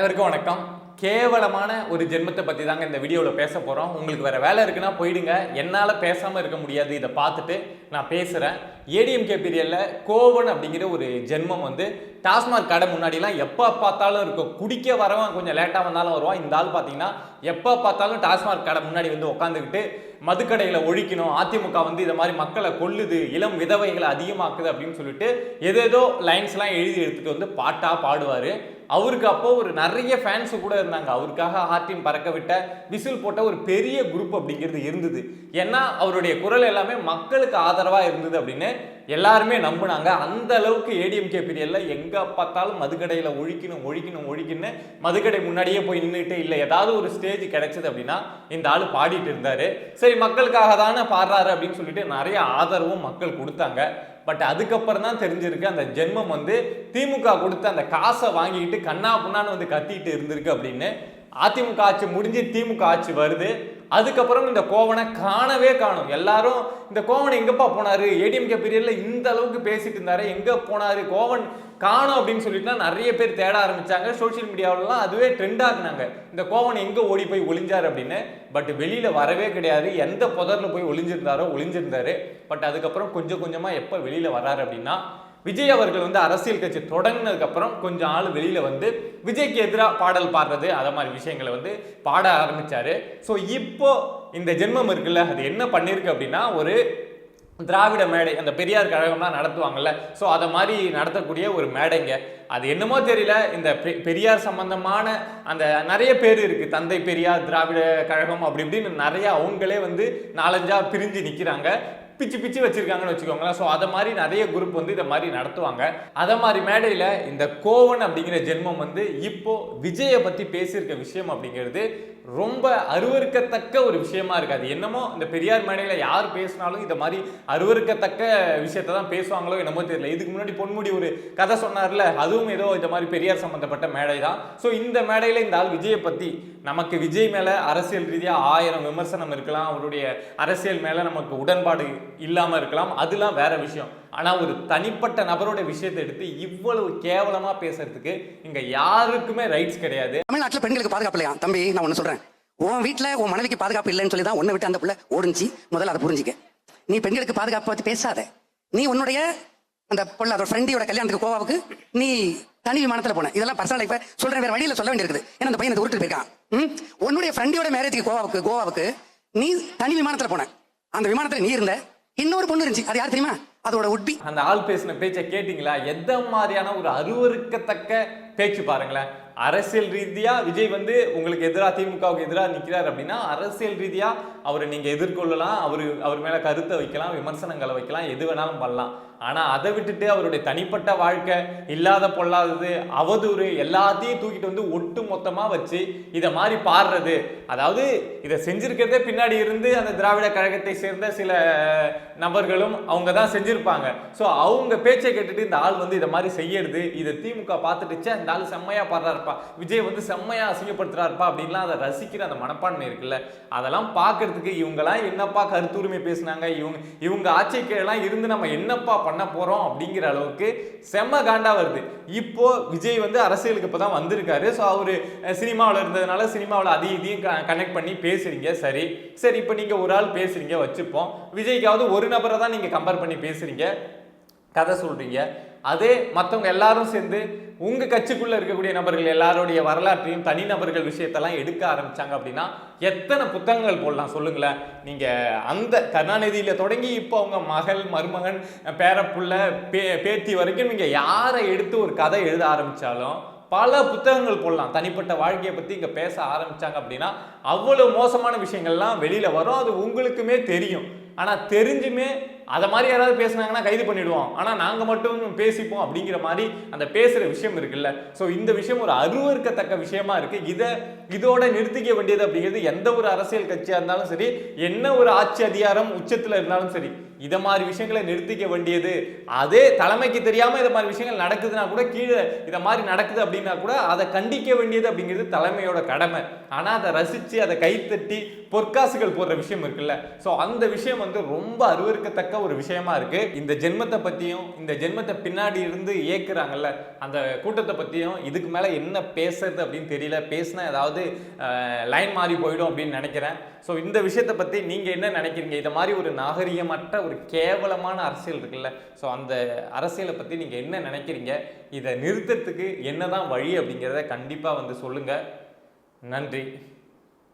அனைவருக்கும் வணக்கம். கேவலமான ஒரு ஜென்மத்தை பற்றி தாங்க இந்த வீடியோவில் பேச போகிறோம் உங்களுக்கு வேறு வேலை இருக்குன்னா போயிடுங்க. என்னால் பேசாமல் இருக்க முடியாது. இதை பார்த்துட்டு நான் பேசுகிறேன் ஏடிஎம்கே பீரியடில் கோவன் அப்படிங்கிற ஒரு ஜென்மம் வந்து டாஸ்மாக் கடை முன்னாடிலாம் எப்போ பார்த்தாலும் இருக்கும். குடிக்க வரவன் கொஞ்சம் லேட்டாக வந்தாலும் வருவான். இந்த ஆள் பார்த்தீங்கன்னா எப்போ பார்த்தாலும் டாஸ்மாக் கடை முன்னாடி வந்து உட்காந்துக்கிட்டு மதுக்கடைகளை ஒழிக்கணும். அதிமுக வந்து இதை மாதிரி மக்களை கொல்லுது. இளம் விதவைகளை அதிகமாக்குது அப்படின்னு சொல்லிட்டு ஏதேதோ லைன்ஸ்லாம் எழுதி எடுத்துகிட்டு வந்து பாட்டாக பாடுவார். அவருக்கு அப்போ ஒரு நிறைய ஃபேன்ஸு கூட இருந்தாங்க. அவருக்காக ஹார்ட்டின் பறக்க விட்ட விசில் போட்ட ஒரு பெரிய குரூப் அப்படிங்கிறது இருந்தது. ஏன்னா அவருடைய குரல் எல்லாமே மக்களுக்கு ஆதரவாக இருந்தது அப்படின்னு எல்லாருமே நம்பினாங்க. அந்த அளவுக்கு ஏடிஎம்கே பீரியடில் எங்கே பார்த்தாலும் மதுக்கடையில் ஒழிக்கணும் ஒழிக்கணும் ஒழிக்கணும்னு மதுக்கடை முன்னாடியே போய் நின்றுட்டு இல்லை. ஏதாவது ஒரு ஸ்டேஜ் கிடைச்சது அப்படின்னா இந்த ஆள் பாடிட்டு இருந்தார். சரி மக்களுக்காக தானே பாடுறாரு அப்படின்னு சொல்லிட்டு நிறைய ஆதரவும் மக்கள் கொடுத்தாங்க. பட் அதுக்கப்புறம் தான் தெரிஞ்சிருக்கு அந்த ஜென்மம் வந்து திமுக கொடுத்து அந்த காசை வாங்கிக்கிட்டு கண்ணா புண்ணான்னு வந்து கத்திட்டு இருந்திருக்கு அப்படின்னு. அதிமுக ஆட்சி முடிஞ்சு திமுக ஆட்சி வருது. அதுக்கப்புறம் இந்த கோவனை காணவே காணும். எல்லாரும் இந்த கோவன் எங்கப்பா போனாரு? ஏடிஎம்கே பீரியட்ல இந்த அளவுக்கு பேசிட்டு இருந்தாரு எங்க போனாரு? கோவன் காணும் அப்படின்னு சொல்லிட்டு நிறைய பேர் தேட ஆரம்பிச்சாங்க. சோஷியல் மீடியாவிலலாம் அதுவே ட்ரெண்ட் ஆகுனாங்க இந்த கோவன் எங்கே ஓடி போய் ஒளிஞ்சார் அப்படின்னு. பட் வெளியில் வரவே கிடையாது. எந்த புதரில் போய் ஒளிஞ்சிருந்தாரோ ஒளிஞ்சிருந்தாரு. பட் அதுக்கப்புறம் கொஞ்சம் கொஞ்சமாக எப்போ வெளியில் வராரு அப்படின்னா விஜய் அவர்கள் வந்து அரசியல் கட்சி தொடங்கினதுக்கப்புறம் கொஞ்சம் ஆள் வெளியில் வந்து விஜய்க்கு எதிராக பாடல் பாடுறது அதை மாதிரி விஷயங்களை வந்து பாட ஆரம்பித்தார் ஸோ இப்போ இந்த ஜென்மம் இருக்குல்ல அது என்ன பண்ணியிருக்கு அப்படின்னா ஒரு திராவிட மேடை அந்த பெரியார் கழகம்லாம் நடத்துவாங்கல்ல. ஸோ அதை மாதிரி நடத்தக்கூடிய ஒரு மேடைங்க. அது என்னமோ தெரியல இந்த பெ- பெரியார் சம்பந்தமான அந்த நிறைய பேர் இருக்குது தந்தை பெரியார் திராவிட கழகம் அப்படி இப்படின்னு நிறைய அவங்களே வந்து நாலஞ்சா பிரிஞ்சு நிற்கிறாங்க பிச்சு பிச்சு வச்சுருக்காங்கன்னு வச்சுக்கோங்களேன். ஸோ அதை மாதிரி நிறைய குரூப் வந்து இதை மாதிரி நடத்துவாங்க. அதை மாதிரி மேடையில் இந்த கோவன் அப்படிங்கிற ஜென்மம் வந்து இப்போது விஜயை பற்றி பேசியிருக்க விஷயம் அப்படிங்கிறது ரொம்ப அருவறுக்கத்தக்க ஒரு விஷயமா இருக்கு. அது என்னமோ இந்த பெரியார் மேடையில் யார் பேசினாலும் இந்த மாதிரி அருவறுக்கத்தக்க விஷயத்தை தான் பேசுவாங்களோ என்னமோ தெரியல. இதுக்கு முன்னாடி பொன்முடி ஒரு கதை சொன்னார்ல அதுவும் ஏதோ இந்த மாதிரி பெரியார் சம்பந்தப்பட்ட மேடை தான். ஸோ இந்த மேடையில் இந்த ஆள் விஜயை பற்றி நமக்கு விஜய் மேலே அரசியல் ரீதியாக ஆயிரம் விமர்சனம் இருக்கலாம். அவருடைய அரசியல் மேலே நமக்கு உடன்பாடு இல்லாமல் இருக்கலாம். அதெல்லாம் வேற விஷயம். ஆனால் ஒரு தனிப்பட்ட நபரோட விஷயத்தை எடுத்து இவ்வளவு கேவலமாக பேசுறதுக்கு இங்கே யாருக்குமே ரைட்ஸ் கிடையாது. தமிழ்நாட்டுல பெண்களுக்கு பாதுகாப்பு இல்லையா? தம்பி நான் ஒண்ணு சொல்றேன். உன் வீட்ல உன் மனைவிக்கு பாதுகாப்பு இல்லைன்னு சொல்லி தான் உன்னை விட்டு அந்த பிள்ளை ஓடிஞ்சு முதல்ல அதை புரிஞ்சிக்க. நீ பெண்களுக்கு பாதுகாப்பு பத்தி பேசாத. நீ உன்னுடைய அந்த பொண்ணு அதோட ஃப்ரெண்டியோட கல்யாணத்துக்கு கோவாவுக்கு நீ தனி விமானத்துல போன. இதெல்லாம் பர்சனல் இப்ப சொல்றேன் வேறு வழியில சொல்ல வேண்டியிருக்குது. ஏன்னா அந்த பையன் இந்த உருட்டு போயிருக்கான். ம்? உன்னுடைய ஃப்ரெண்டியோட மேரேஜுக்கு கோவாவுக்கு கோவாவுக்கு நீ தனி விமானத்துல போன. அந்த விமானத்துல நீ இருந்த. இன்னொரு பொண்ணு இருந்துச்சு. அது யார் தெரியுமா? அதோட உட்பி அந்த ஆள் பேசின பேச்சை கேட்டிங்களா? எந்த மாதிரியான ஒரு அருவருக்கத்தக்க பேச்சு பாருங்களேன். அரசியல் ரீதியா விஜய் வந்து உங்களுக்கு எதிராக திமுகவுக்கு எதிராக நிற்கிறார் அப்படின்னா அரசியல் ரீதியா அவரை நீங்க எதிர்கொள்ளலாம். அவரு அவர் மேல கருத்தை வைக்கலாம் விமர்சனங்களை வைக்கலாம் எது வேணாலும் பண்ணலாம். ஆனா அதை விட்டுட்டு அவருடைய தனிப்பட்ட வாழ்க்கை இல்லாத பொல்லாதது அவதூறு எல்லாத்தையும் தூக்கிட்டு வந்து ஒட்டு மொத்தமா வச்சு இதை மாதிரி பாடுறது. அதாவது இதை செஞ்சிருக்கிறதே பின்னாடி இருந்து அந்த திராவிட கழகத்தை சேர்ந்த சில நபர்களும் அவங்க தான் செஞ்சு செஞ்சிருப்பாங்க. ஸோ அவங்க பேச்சை கேட்டுட்டு இந்த ஆள் வந்து இதை மாதிரி செய்யறது இதை திமுக பார்த்துட்டுச்சே இந்த ஆள் செம்மையா பாடுறாருப்பா விஜய் வந்து செம்மையா அசிங்கப்படுத்துறாருப்பா அப்படின்லாம் அதை ரசிக்கிற அந்த மனப்பான்மை இருக்குல்ல. அதெல்லாம் பார்க்கறதுக்கு இவங்கெல்லாம் என்னப்பா கருத்துரிமை பேசுனாங்க? இவங்க இவங்க ஆட்சிக்கெல்லாம் இருந்து நம்ம என்னப்பா பண்ண போகிறோம் அப்படிங்கிற அளவுக்கு செம்ம காண்டா வருது. இப்போ விஜய் வந்து அரசியலுக்கு இப்போ தான் வந்திருக்காரு. ஸோ அவர் சினிமாவில் இருந்ததுனால சினிமாவில் அதையும் இதையும் கனெக்ட் பண்ணி பேசுறீங்க. சரி. சரி இப்போ நீங்கள் ஒரு ஆள் பேசுறீங்க வச்சுப்போம். விஜய்க்காவது ஒரு நபரை தான் நீங்கள் கம்பேர் பண்ணி பேசுகிறீங்க கதை சொல்றீங்க. அதே மற்றவங்க எல்லாரும் சேர்ந்து உங்கள் கட்சிக்குள்ள இருக்கக்கூடிய நபர்கள் எல்லாருடைய வரலாற்றையும் தனிநபர்கள் விஷயத்தெல்லாம் எடுக்க ஆரம்பிச்சாங்க அப்படின்னா எத்தனை புத்தகங்கள் போடலாம் சொல்லுங்களேன். நீங்கள் அந்த கருணாநிதியில் தொடங்கி இப்போ அவங்க மகள் மருமகன் பேரப்புள்ள பே பேத்தி வரைக்கும் நீங்கள் யாரை எடுத்து ஒரு கதை எழுத ஆரம்பித்தாலும் பல புத்தகங்கள் போடலாம். தனிப்பட்ட வாழ்க்கையை பற்றி இங்கே பேச ஆரம்பிச்சாங்க அப்படின்னா அவ்வளோ மோசமான விஷயங்கள்லாம் வெளியில் வரும். அது உங்களுக்குமே தெரியும். ஆனால் தெரிஞ்சுமே அதை மாதிரி யாராவது பேசுனாங்கன்னா கைது பண்ணிடுவோம். ஆனால் நாங்கள் மட்டும் பேசிப்போம் அப்படிங்கிற மாதிரி அந்த பேசுகிற விஷயம் இருக்குல்ல. ஸோ இந்த விஷயம் ஒரு அருவருக்கத்தக்க விஷயமா இருக்கு. இதை இதோட நிறுத்திக்க வேண்டியது அப்படிங்கிறது எந்த ஒரு அரசியல் கட்சியாக இருந்தாலும் சரி என்ன ஒரு ஆட்சி அதிகாரம் உச்சத்தில் இருந்தாலும் சரி இதை மாதிரி விஷயங்களை நிறுத்திக்க வேண்டியது. அதே தலைமைக்கு தெரியாம இதை மாதிரி விஷயங்கள் நடக்குதுன்னா கூட கீழே இதை மாதிரி நடக்குது அப்படின்னா கூட அதை கண்டிக்க வேண்டியது அப்படிங்கிறது தலைமையோட கடமை. ஆனால் அதை ரசித்து அதை கைத்தட்டி பொற்காசுகள் போடுற விஷயம் இருக்குல்ல. ஸோ அந்த விஷயம் வந்து ரொம்ப அருவருக்கத்தக்க ஒரு விஷயமா இருக்கு. இந்த ஜென்மத்தை பத்தியும் இந்த ஜென்மத்தை பின்னாடி இருந்து ஏக்குறாங்கல்ல அந்த கூட்டத்தை பத்தியும் இதுக்கு மேல என்ன பேசுறது அப்படின்னு தெரியல. பேசினா ஏதாவது லைன் மாறி போயிடும் அப்படின்னு நினைக்கிறேன். ஸோ இந்த விஷயத்தை பத்தி நீங்க என்ன நினைக்கிறீங்க? இதை மாதிரி ஒரு நாகரிகமற்ற ஒரு கேவலமான அரசியல் இருக்குல்ல. ஸோ அந்த அரசியலை பத்தி நீங்க என்ன நினைக்கிறீங்க? இதை நிறுத்தத்துக்கு என்னதான் வழி அப்படிங்கிறத கண்டிப்பா வந்து சொல்லுங்க. நன்றி.